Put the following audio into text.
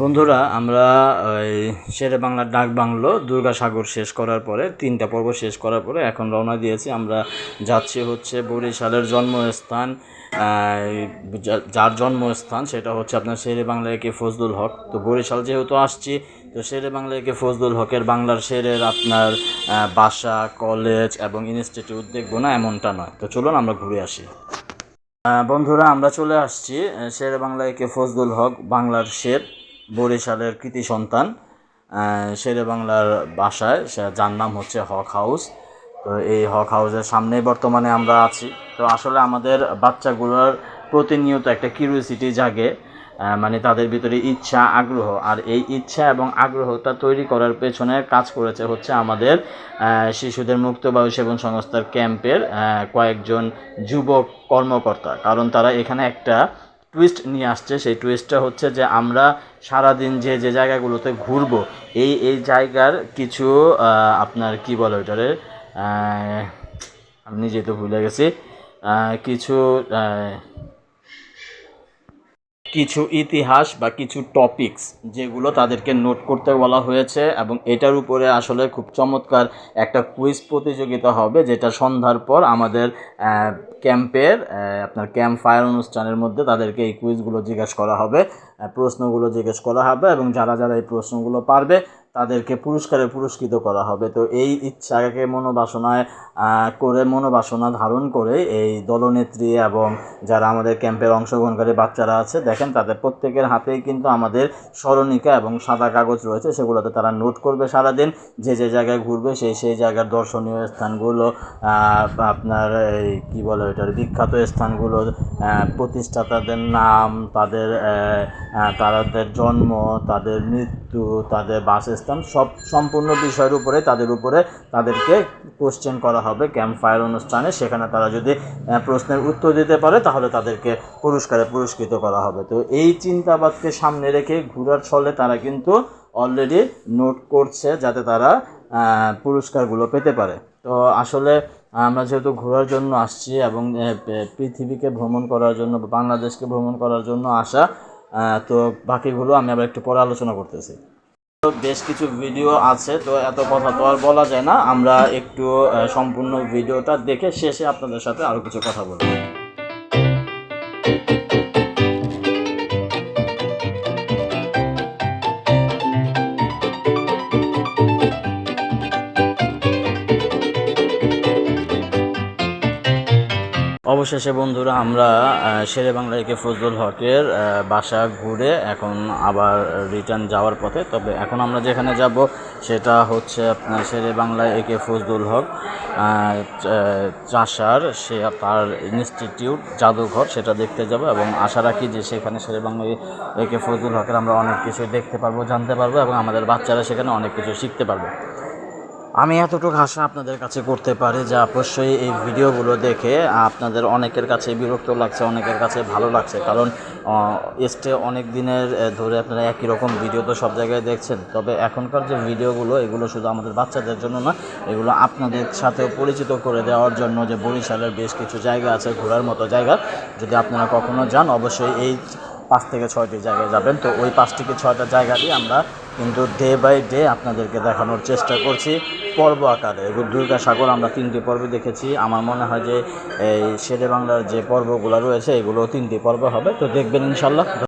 বন্ধুরা, আমরা, ওই শেরে বাংলার ডাক বাংলো দুর্গাসাগর শেষ করার পরে, তিনটা পর্ব শেষ করার পরে এখন রওনা দিয়েছি। আমরা যাচ্ছি হচ্ছে বরিশালের জন্মস্থান যার জন্মস্থান সেটা হচ্ছে আপনার শেরে বাংলা একে ফজলুল হক। তো বরিশাল যেহেতু আসছি, তো শেরে বাংলা একে ফজলুল হকের বাংলার শেরের আপনার বাসা, কলেজ এবং ইনস্টিটিউট দেখব না এমনটা নয়। তো চলুন আমরা ঘুরে আসি। বন্ধুরা, আমরা চলে আসছি শেরে বাংলা একে ফজলুল হক বাংলার শের, বরিশালের কৃতি সন্তান। শেরে বাংলার বাসায় যার নাম হচ্ছে হক হাউস। তো এই হক হাউসের সামনেই বর্তমানে আমরা আছি। তো আসলে আমাদের বাচ্চাগুলোর প্রতিনিয়ত একটা কিউরিয়াসিটি জাগে মানে তাদের ভিতরে ইচ্ছা, আগ্রহ। আর এই ইচ্ছা এবং আগ্রহটা তৈরি করার পেছনে কাজ করেছে হচ্ছে আমাদের শিশুদের মুক্ত বায়ু সেবন সংস্থার ক্যাম্পের কয়েকজন যুবক কর্মকর্তা। কারণ তারা এখানে একটা টুইস্ট নিয়ে আসছে। সেই টুইস্টটা হচ্ছে যে আমরা সারাদিন যে যে জায়গাগুলোতে ঘুরবো, এই এই জায়গার কিছু আপনার কি বলে ওইটারে আমি নিজে তো ভুলে গেছি। কিছু কিছু ইতিহাস বা কিছু টপিকস যেগুলো তাদেরকে নোট করতে বলা হয়েছে এবং এটার উপরে আসলে খুব চমৎকার একটা কুইজ প্রতিযোগিতা হবে যেটা সন্ধ্যার পর আমাদের ক্যাম্পের আপনার ক্যাম্প ফায়ার অনুষ্ঠানের মধ্যে তাদেরকে এই কুইজগুলো জিজ্ঞেস করা হবে প্রশ্নগুলো জিজ্ঞেস করা হবে এবং যারা যারা এই প্রশ্নগুলো পারবে তাদেরকে পুরস্কারে পুরস্কৃত করা হবে। তো এই ইচ্ছাকে মনোবাসনায় করে মনোবাসনা ধারণ করে এই দলনেত্রী এবং যারা আমাদের ক্যাম্পের অংশগ্রহণকারী বাচ্চারা আছে, দেখেন তাদের প্রত্যেকের হাতেই কিন্তু আমাদের স্মরণিকা এবং সাদা কাগজ রয়েছে, সেগুলোতে তারা নোট করবে সারাদিন। যে যে জায়গায় ঘুরবে সেই সেই জায়গার দর্শনীয় স্থানগুলো আপনার এই কী বলে ওইটার বিখ্যাত স্থানগুলো প্রতিষ্ঠাতাদের নাম, তাদের তাদের জন্ম, তাদের মৃত্যু, তাদের বাসস্থান, সব সম্পূর্ণ বিষয়ের উপরে, তাদের উপরে তাদেরকে কোশ্চেন করা হবে ক্যাম্প ফায়ার অনুষ্ঠানে, সেখানে তারা যদি প্রশ্নের উত্তর দিতে পারে, তাহলে তাদেরকে পুরস্কারে পুরস্কৃত করা হবে। তো এই চিন্তাবাদকে সামনে রেখে ঘোরার ছলে তারা কিন্তু অলরেডি নোট করছে, যাতে তারা পুরস্কারগুলো পেতে পারে। তো আসলে আমরা যেহেতু ঘোরার জন্য আসছি এবং পৃথিবীকে ভ্রমণ করার জন্য বাংলাদেশকে ভ্রমণ করার জন্য আসা তো বাকিগুলো আমি আবার একটু পরে আলোচনা করতেছি। বেশ কিছু ভিডিও আছে, তো এত কথা তো আর বলা যায় না। আমরা একটু সম্পূর্ণ ভিডিওটা দেখে শেষে আপনাদের সাথে আরও কিছু কথা বলব। অবশেষে, বন্ধুরা, আমরা শেরে বাংলা একে ফজলুল হকের বাসা ঘুরে এখন আবার রিটার্ন যাওয়ার পথে। তবে এখন আমরা যেখানে যাব, সেটা হচ্ছে আপনার শেরে বাংলা একে ফজলুল হক চাষার, সে তার ইনস্টিটিউট জাদুঘর, সেটা দেখতে যাব এবং আশা রাখি যে সেখানে শেরে বাংলা একে ফজলুল হকের আমরা অনেক কিছু দেখতে পারব, জানতে পারব এবং আমাদের বাচ্চারা সেখানে অনেক কিছু শিখতে পারবে। আমি এতটুকু আশা আপনাদের কাছে করতে পারি যে অবশ্যই এই ভিডিওগুলো দেখে আপনাদের অনেকের কাছে বিরক্ত লাগছে, অনেকের কাছে ভালো লাগছে। কারণ এসটে অনেক দিনের ধরে আপনারা একই রকম ভিডিও তো সব জায়গায় দেখছেন। তবে এখনকার যে ভিডিওগুলো, এগুলো শুধু আমাদের বাচ্চাদের জন্য না, এগুলো আপনাদের সাথেও পরিচিত করে দেওয়ার জন্য যে বরিশালের বেশ কিছু জায়গা আছে, ঘোরার মতো জায়গা, যদি আপনারা কখনো যান, অবশ্যই এই পাঁচ থেকে ছয়টি জায়গায় যাবেন। তো ওই পাঁচ থেকে ছয়টা জায়গা দিয়ে আমরা কিন্তু ডে বাই ডে আপনাদেরকে দেখানোর চেষ্টা করছি। পর্ব আকারে। দুর্গা সাগর আমরা তিনটি পর্ব দেখেছি। আমার মনে হয় যে এই শেরে বাংলার যে পর্বগুলো রয়েছে এগুলো তিনটি পর্ব হবে। তো দেখবেন ইনশাল্লাহ।